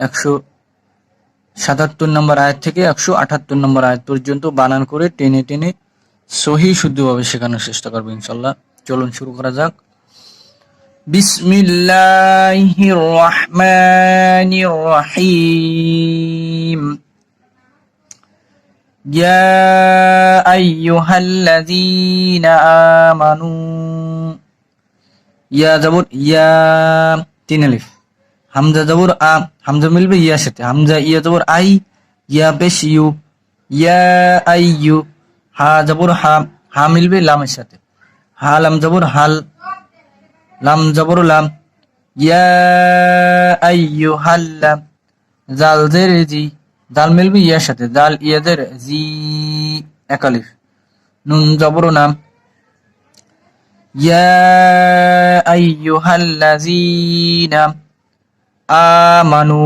একশো সাতাত্তর নম্বর আয়াত থেকে একশো আটাত্তর নম্বর আয়াত পর্যন্ত বানান করে টেনে টেনে সহি শুদ্ধভাবে শেখানোর চেষ্টা করবো ইনশাল্লাহ চলুন শুরু করা যাক বিসমিল্লাহির রহমানির রহিম يا أيها الذين آمنوا ইয়া জবর ইয়া তিন আলিফ হামজা যাবর আ, হামজা মিলবে ইয়ার সাথে। হামজা ইয়া যাবর আই, ইয়া বেশ ইউ, ইয়া আই ইউ, হা যাবর হা হা মিলবে লামের সাথে। হা লাম যাবর হাল, লাম যাবর লাম, ইয়া আই ইউ হাল্লাম জাল জের জি, জাল মিলবে ইয়ার সাথে, জাল ইয়াদের জি একালিফ নুন জবর নাম, ইয়া আইয়ুহাল্লাযীনা আমানু।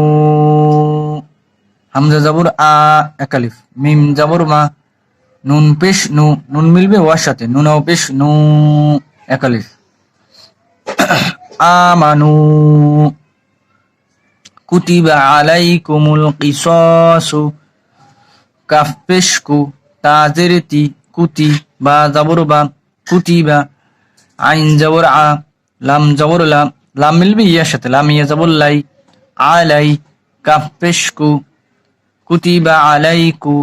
হামজা জাবর আ একালিফ মিম জাবর মা। নুন পেশ নু, নুন মিলবে ওয়ার সাথে। নুন পেশ নু একালিফ আমানু। কুতিবা আলাইকুমুল কিসাসু। কাফ পেশকু তাজেরতি কুতি বা জাবর বা কুতিবা। আইন জাবর আ, লাম জাবর লাম। লাম মিলবে? ইয়ার সাথে লাম ইয়া জবর লাই আলাই কাফ পেশ কু কুতিবা আলাইকু।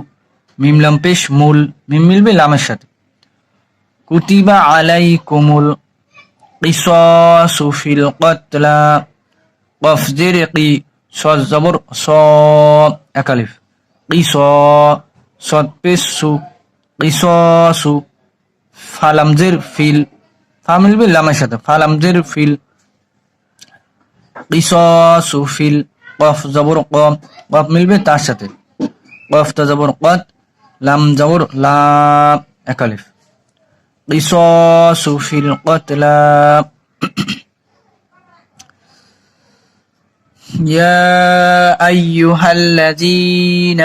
মিম লাম পেশ মূল মিম মিলবে লামের সাথে? কুতিবা আলাইকুমুল কিসাসু ফিল কতলা। কফ জের কি সদ জবর স একালিফ কিস, সদ পেশ। কিসাসু। ফালাম জের ফিল। ফা মিলবে লামের সাথে? ফালাম জের ফিল কিসাসু ফিল কফ জবর ক কফ মিলবে তার সাথে কফটা জবর কত লাম জবর লাম একালিফ কিসাসু ফিল কতলা يا أيها الذين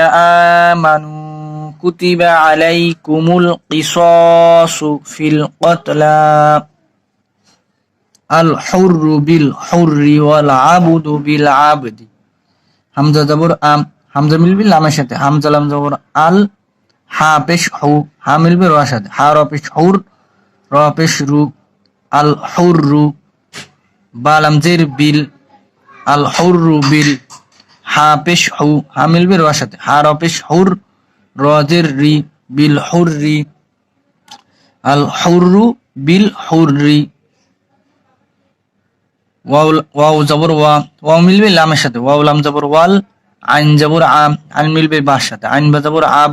آمنوا كتب عليكم القصاص في القتلى আল হরু বিল হরি ওয়াল আবুদু বিল আবদি। হামজা জবর আম, হামজা মিলবি লামের সাথে, হামজা লাম জবর আল হা পেশ হু, হা মিলবে র সাথে, হা র পেশ হৌর র পেশ রু, আল হৌর রু বা লামজের বিল, আল হৌর রু বিল হা পেশ হু, হা মিলবে র সাথে, হা র পেশ হৌর জের রি, বিল হৌর রি আল হৌর রু বিল হৌর রি ওয়াও ওয়াও জবর ওয়া ওয়াও মিলবে লামের সাথে। ওয়াও লাম জবর ওয়াল, আইন জবর আম, আইন মিলবে বার সাথে। আইন বা জবর আব,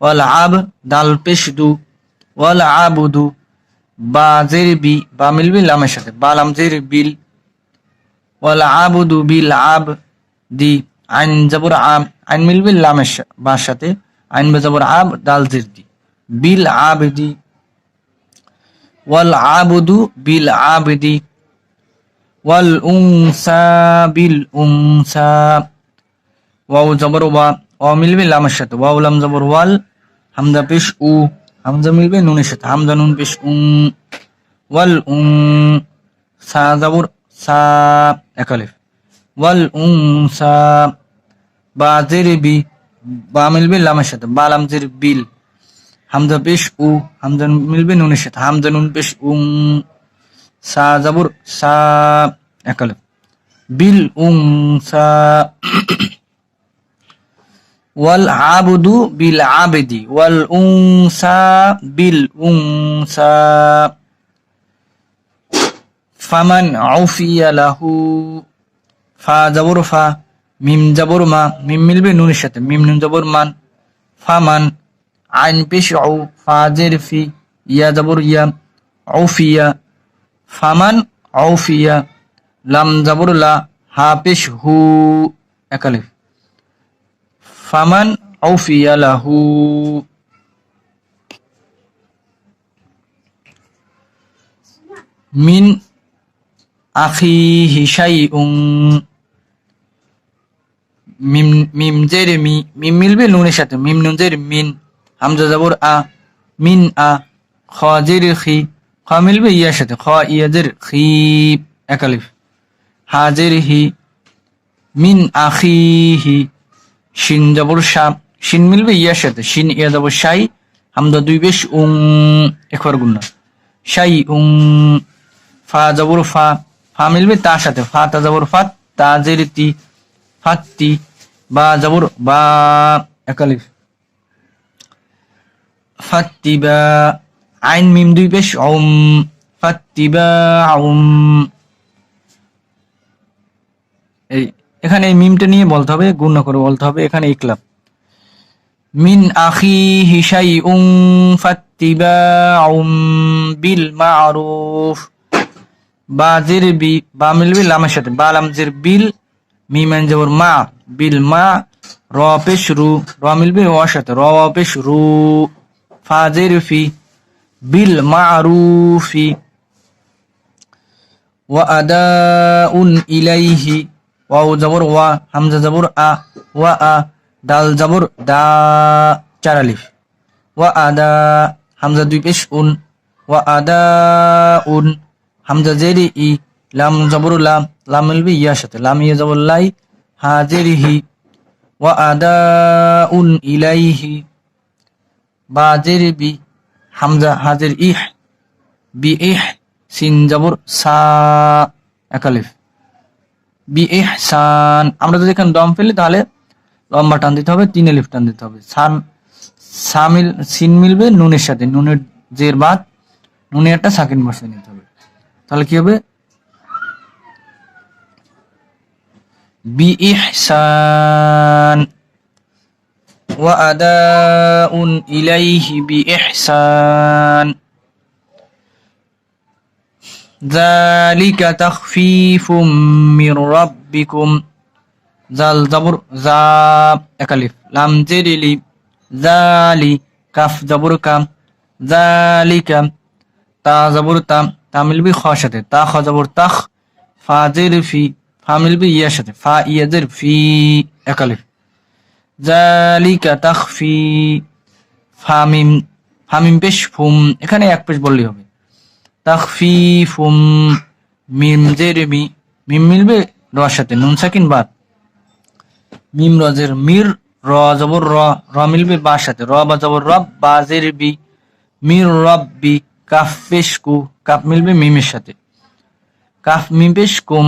ওয়াল আব, দাল, পেশ, দু। ওয়াল আবুদু বা, জের, বি। বা মিলবে লামের সাথে। বা, লাম, জের, বিল। ওয়াল আবুদু বিল, আব, দি। আইন জবর আম, আইন মিলবে লামের বার সাথে। আইন বা জবর আব, দাল, জির, দি। বিল আবদি ওয়াল আবুদু বিল আবদি হামজা পেশ উ হামজা মিলবে নুনের সাথে হামজা নুন পেশ উং ওয়াল উং সা জবর সা একালিফ ওয়াল উং সা বা জের বি মিলবে লামের সাথে বা লাম জের বিল হামজা পেশ উ হামজা মিলবে নুনের সাথে হামজা নুন পেশ উং সা জাবুর, সা একালে বিল উং সা ওয়াল আবদু বিল আবেদি। ওয়াল উং সা বিল উং সা ফামান আউফিয়া লাহু। ফা জাবর ফা, মিম জাবর মা। মিম মিলবে নুনের সাথে। মিম নুন জাবর মান। ফামান আইন পেশ আউ। ফাজের ফি। ইয়া জাবর ইয়া। আউফিয়া। ফামান ঔফিয়া লাম জবর লা হা একালিফ ফামান আউফিয়া লাহু। মিন আখিহি শাইউন। মিম মিম জের মি, মিম মিলবে নুনের সাথে। মিম নুন জের মিন, হামজা জাবর আ, মিন আ, খ জের খি। খ মিলবে ইয়ার সাথে। খ ইয়া জের খি একালিফ হাজের হি, মিন আখি হি, শিন জবর শাম শিন মিলবে ইয়ার সাথে। শিন, ইয়া জবর শাই, হামদা দুই বেশ, উং একবার গুন্না শাই, উং, ফা জবর ফা। ফা মিলবে তার সাথে। ফা, তা জবর ফাত তা জের তি ফাত্তি বা জবর বা একালিফ ফাত্তিবা আইন মিম দুই পেশ ওম ফাত্তিবা ওম এই, এখানে এই মিমটা নিয়ে বলতে হবে, গুণ করে বলতে হবে, এখানে ইকলাব। মিন আখি হিসাই উং ফাত্তিবাউম বিল মারুফ। বা জের বি, বা মিলবে লামের সাথে, বা লাম জের বিল মিমান জবর মা, বিল মা, র পেশ রু, র মিলবে ওয়ার সাথে, র পেশ রু ফা জের ফি। বিল মারুফি ওয়া আদাউন ইলাইহি ওয়াও জবর ওয়া হামজা জবর আ ওয়া আ দাল জবর দা চার আলিফ ওয়া আদা হামজা দুই পেশ উন ওয়া আদা উন হামজা জেরি ই লাম জবর লাম লাম মিলবে ইয়ার সাথে লাম ইয়া জবর লাই হা জেরি হি ওয়া আদা উন ইলাইহি বা জেরি বি হামজা হাজের ইহ বি ইহ সিন জবর সা বি ইহসান আমরা যদি এখানে দম ফেলি, তাহলে লম্বা টান দিতে হবে, তিন এলিফ টান দিতে হবে। সান সামিল সিন মিলবে নুনের সাথে। নুনের জের বাদ নুনে একটা সাকিন বসে নিতে হবে। তাহলে কি হবে? বি ইহসান ওয়া আদাউন ইলাইহি বি ইহসান ذلك تخفيف من ربكم জাল জবর জা একালিফ লাম জেরিলি জালি কাফ জবর কাম জালিকা তা জবর তাম তা মিলবি খ সাথে তা খ জবর তাখ ফা জের ফি ফা মিলবি ইয়ার সাথে ফা ইয়া জের ফি একালিফ জালিকা তাখফি, ফামিম ফামিম পেশ ফুম, এখানে এক পেশ বললেই হবে। তাখফিফুম মিম জের মি, মিম মিলবে রর সাথে, নুন সাকিন বাদ। মিম রজের মির, র জবর র র মিলবে বা সাথে, র বা জবর রব, বা জের বি, মির রব্বি কাফ পেশ কু, কাফ মিলবে মিমের সাথে। কাফ মিম পেশ কুম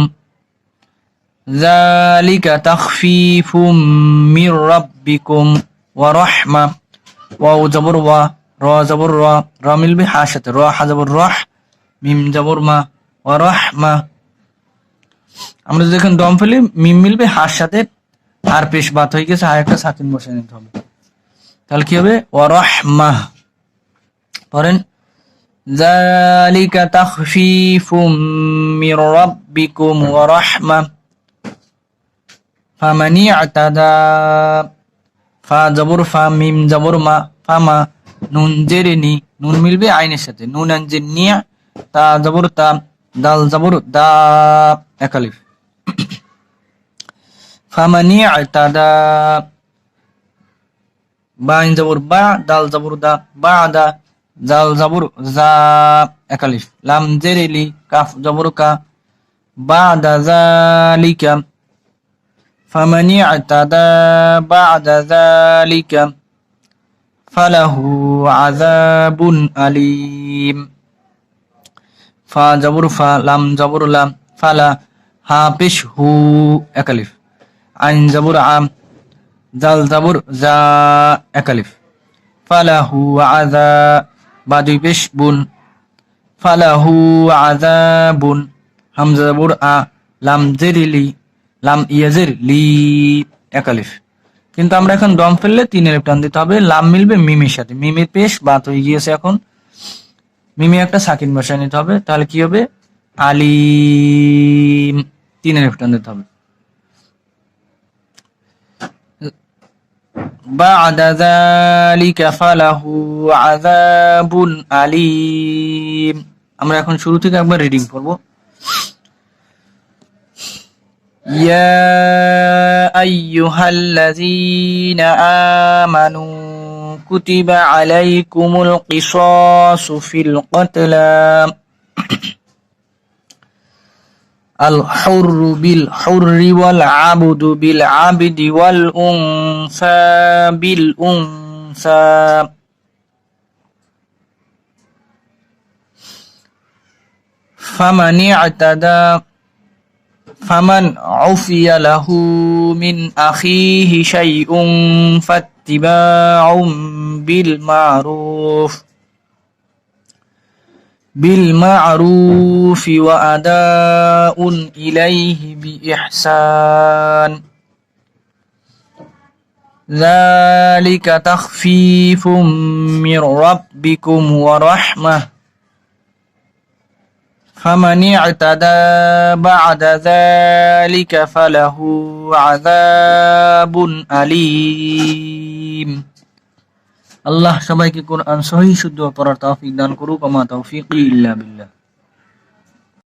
ذلك تخفيف من ربكم ورحمة واو জবর ওয়া র জবর র র মিলবে হা সাথে র হা জবর রহ মিম জবর মা ওয়া রহমা আমরা যদি এখন দম ফেলি মিম মিলবে হার সাথে আর পেশ বাত হয়ে গেছে আর একটা সাকিন বসে নিতে হবে তাহলে কি হবে ওয়া রহমা পড়েন ذلك تخفيف من ربكم ورحمة ফামানি আতাদা ফা জবর ফা মিম জবর মা ফামা নুন জেরেনি নুন মিলবে আইনের সাথে নুন আঞ্জের নিয়া তা জবর তা দাল জবর দা একালিফ ফামানি আতাদা বা আইন জবর বা দাল জবর দা বা আদা জাল জবর জা একালিফ লাম জেরেলি কাফ জবর কা বা দা জালিকা فمن اعتدى بعد ذلك فله عذاب أليم ফা জবর ফা লাম জবর লাম ফালা হা পেশ হু একালিফ আইন জবর আম জাল জবর জা একালিফ ফালাহু আযা বা দুই পেশ বুন ফালাহু আযাবুন হামজা জবর আ লাম জেরিলি লাম ইয়াজের লি একালিফ কিন্তু আমরা এখন দম ফেললে তিন এলিফ টান দিতে হবে লাম মিলবে মিমের সাথে মিমের পেশ বাত হয়ে গিয়েছে এখন মিমি একটা সাকিন বসায় নিতে হবে তাহলে কি হবে আলিম তিন এলিফ টান দিতে হবে بعد ذلك فله عذاب আলিম আমরা এখন শুরু থেকে একবার রিডিং করব يا أيها الذين آمنوا كتب عليكم القصاص في القتلى. الحر بالحر والعبد بالعبد والأنثى بالأنثى. فمن اعتدى فمن عفي له من أخيه شيء فاتباع بالمعروف بالمعروف وأداء إليه بإحسان. ذلك تخفيف من ربكم ورحمة. فمن اعتدى بعد ذلك فله عذاب أليم আল্লাহ সবাইকে কোরআন সহি শুদ্ধ পড়ার তৌফিক দান করুক আমা তৌফিক ইল্লা বিল্লাহ